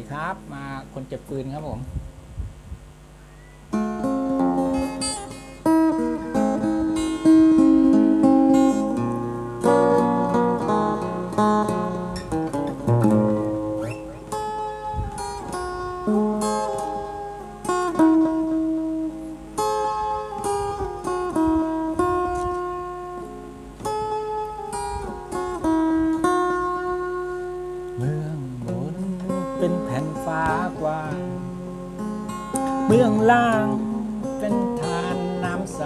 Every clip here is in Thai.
ดีครับ มาคนเจ็บปืนครับผม ฟ้ากว้างเมืองล่างเป็นทานน้ำใส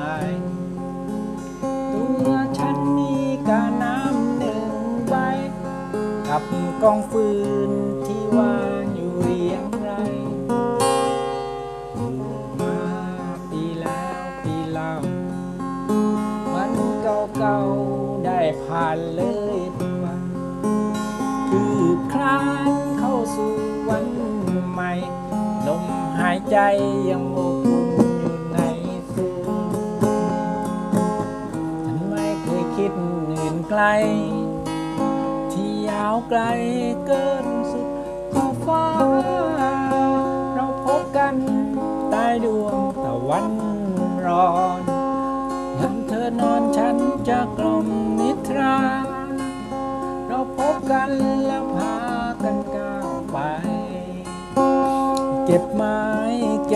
ตัวฉันมีกาน้ำหนึ่งใบกับกองฟืนที่วางอยู่เรียงรายมาปีแล้วปีเล่าวันเก่าๆได้ผ่านเลยทุกวัน คืบคลานเข้าสู่วันายใจยังอบอุ่นอยู่ในตัวฉันไม่เคยคิดอื่นไกล ที่ยาวไกลเกินสุดขอบฟ้า เราพบกันใต้ดวงตะวันร้อนยามเธอนอนฉันจะกลมนิทรา เราพบกันแล้วพา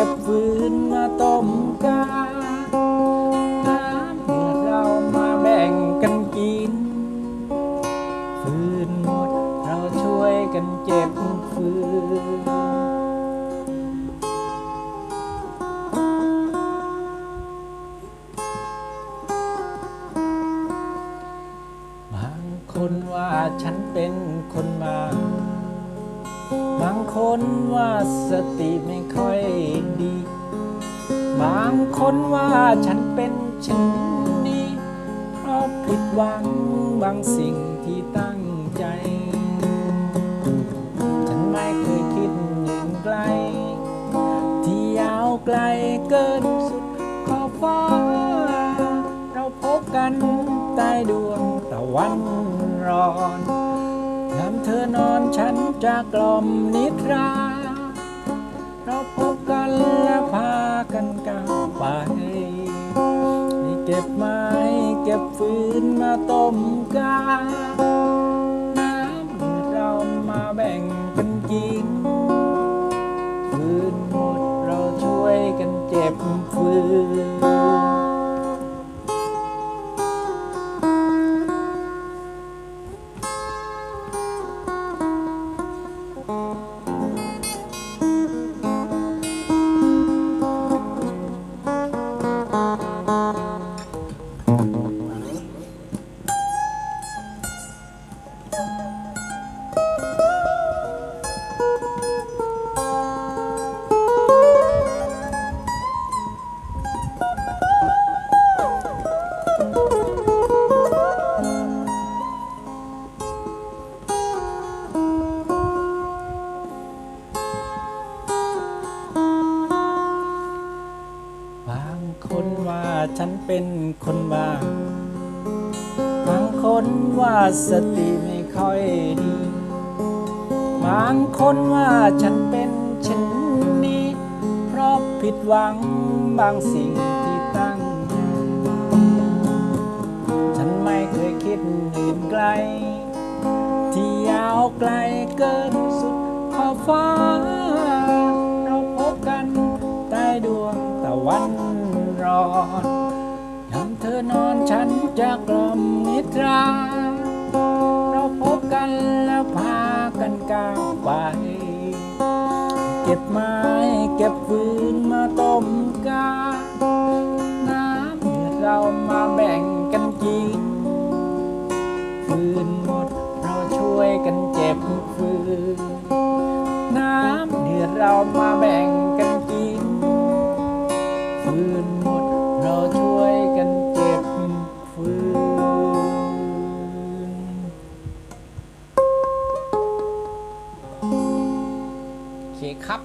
ก็บฟืนมาต้มกาน้ำเดือดเรามาแบ่งกันกิน ฟืนหมดเราช่วยกันเก็บฟืนบางคนว่าฉันเป็นคนมา บางคนว่าสติไม่ค่อยดี บางคนว่าฉันเป็นเช่นนี้ เพราะผิดหวังบางสิ่งที่ตั้งใจ ฉันไม่เคยคิดอื่นไกล ที่ยาวไกลเกินสุดขอบฟ้า เราพบกันใต้ดวงตะวันร้อน ยามเธอนอนฉันจะกล่อมนิทรา ว่าฉันเป็นคนบ้าบางคนว่าสติไม่ค่อยดี บางคนว่าฉันเป็นเช่นนี้ เพราะผิดหวังบางสิ่งที่ตั้งใจฉันไม่เคยคิดอื่นไกล ที่ยาวไกลเกินสุดขอบฟ้า เราพบกันใต้ดวงตะวัน อนยามเธอนอนฉันจะกล่อมนิทรา เราพบกันแล้วพากันก้าวไป เก็บไม้เก็บฟืนมาต้มกาน้ำเดือเรามาแบ่งกันกินฟืนหมดเราช่วยกันเจ็บฟืนน้ำเดือดเรามาแบ่ง ครับ